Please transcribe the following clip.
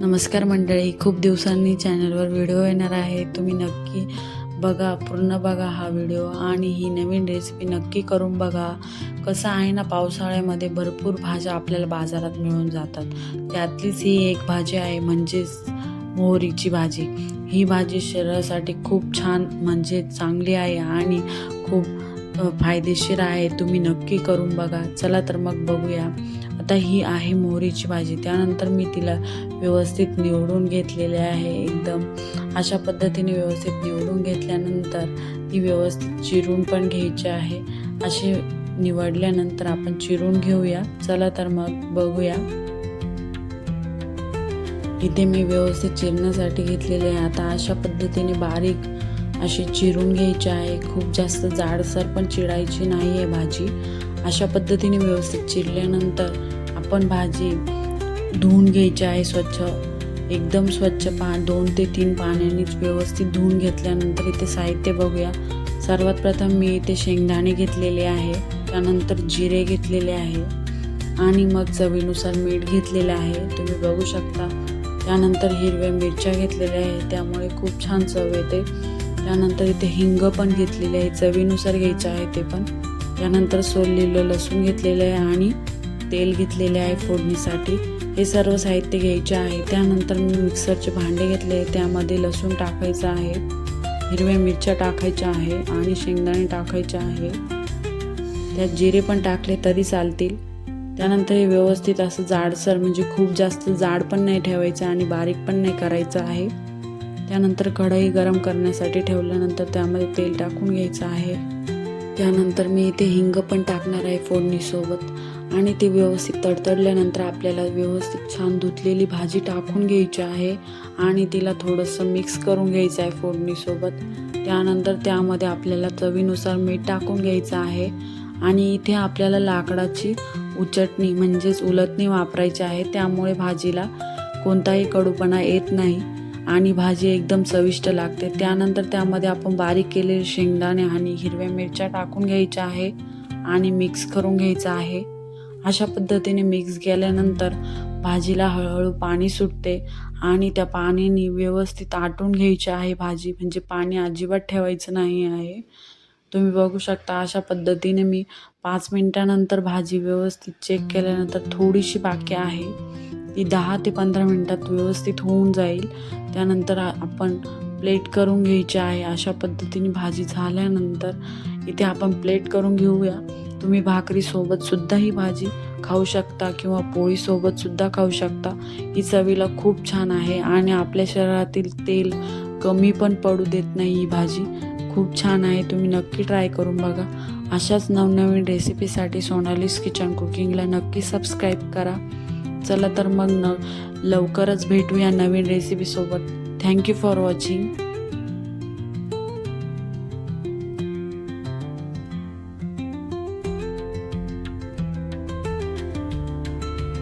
नमस्कार मंडळी खूप दिवसांनी चॅनलवर व्हिडिओ येणार आहे. तुम्ही नक्की बघा पूर्ण बघा हा व्हिडिओ आणि ही नवीन रेसिपी नक्की करून बघा. कसं आहे ना पावसाळ्यामध्ये भरपूर भाज्या आपल्याला बाजारात मिळून जातात. त्यातलीच ही एक भाजी आहे म्हणजेच मोहरीची भाजी. ही भाजी शरीरासाठी खूप छान म्हणजे चांगली आहे आणि खूप फायदेशीर आहे. तुम्ही नक्की करून बघा. चला तर मग बघूया. आता ही आहे मोहरीची भाजी. त्यानंतर मी तिला व्यवस्थित निवडून घेतलेली आहे एकदम. अशा पद्धतीने व्यवस्थित निवडून घेतल्यानंतर ती व्यवस्थित चिरून पण घ्यायची आहे. अशी निवडल्यानंतर आपण चिरून घेऊया. चला तर मग बघूया. इथे मी व्यवस्थित चिरण्यासाठी घेतलेले आहे. आता अशा पद्धतीने बारीक अशी चिरून घ्यायची आहे. खूप जास्त जाडसर पण चिरायची नाही आहे भाजी. अशा पद्धतीने व्यवस्थित चिरल्यानंतर आपण भाजी धुवून घ्यायची आहे स्वच्छ. एकदम स्वच्छ पा दोन ते तीन पाण्यानेच व्यवस्थित धुवून घेतल्यानंतर इथे साहित्य बघूया. सर्वात प्रथम मी इथे शेंगदाणे घेतलेले आहे त्यानंतर जिरे घेतलेले आहे आणि मग चवीनुसार मीठ घेतलेले आहे. तुम्ही बघू शकता. त्यानंतर हिरव्या मिरच्या घेतलेल्या आहे त्यामुळे खूप छान चव येते. त्यानंतर इथे हिंग पण घेतलेले आहे चवीनुसार घ्यायचं आहे ते पण. त्यानंतर सोललेलं लसूण घेतलेलं आहे आणि तेल घेतलेले आहे फोडणीसाठी. हे सर्व साहित्य घ्यायचे आहे. त्यानंतर मी मिक्सरचे भांडे घेतले त्यामध्ये लसूण टाकायचं आहे. हिरव्या मिरच्या टाकायच्या आहे आणि शेंगदाणे टाकायचे आहे. त्यात जिरे पण टाकले तरी चालतील. त्यानंतर हे व्यवस्थित असं जाडसर म्हणजे खूप जास्त जाड पण नाही ठेवायचं आणि बारीक पण नाही करायचं आहे. त्यानंतर कढई गरम करण्यासाठी ठेवल्यानंतर त्यामध्ये तेल टाकून घ्यायचं आहे. त्यानंतर मी इथे हिंग पण टाकणार आहे फोडणीसोबत. आणि ते व्यवस्थित तडतडल्यानंतर आपल्याला व्यवस्थित छान धुतलेली भाजी टाकून घ्यायची आहे आणि तिला थोडंसं मिक्स करून घ्यायचं आहे फोडणीसोबत. त्यानंतर त्यामध्ये आपल्याला चवीनुसार मीठ टाकून घ्यायचं आहे. आणि इथे आपल्याला लाकडाची उचटणी म्हणजेच उलटणी वापरायची आहे. त्यामुळे भाजीला कोणताही कडूपणा येत नाही आणि भाजी एकदम चविष्ट लागते. त्यानंतर त्यामध्ये आपण बारीक केलेले शेंगदाणे आणि हिरव्या मिरच्या टाकून घ्यायच्या आहे आणि मिक्स करून घ्यायचं आहे. अशा पद्धतीने मिक्स केल्यानंतर भाजीला हळूहळू पाणी सुटते आणि त्या पाण्याने व्यवस्थित आटून घ्यायची आहे भाजी. म्हणजे पाणी अजिबात ठेवायचं नाही आहे. तुम्ही बघू शकता अशा पद्धतीने मी पाच मिनटानंतर भाजी व्यवस्थित चेक केल्यानंतर थोडीशी बाकी आहे. ती दहा ते पंधरा मिनटात व्यवस्थित होऊन जाईल. त्यानंतर आपण प्लेट करून घ्यायची आहे. अशा पद्धतीने भाजी झाल्यानंतर इथे आपण प्लेट करून घेऊया. तुम्ही भाकरीसोबत सुद्धा ही भाजी खाऊ शकता किंवा पोळीसोबत सुद्धा खाऊ शकता. ही चवीला खूप छान आहे आणि आपल्या शरीरातील तेल कमी पण पडू देत नाही ही भाजी. खूप छान आहे तुम्ही नक्की ट्राय करून बघा. अशाच नवनवीन रेसिपीसाठी सोनालीस किचन कुकिंगला नक्की सबस्क्राईब करा. चला तर मग न लवकरच भेटूया नवीन रेसिपीसोबत. Thank you for watching.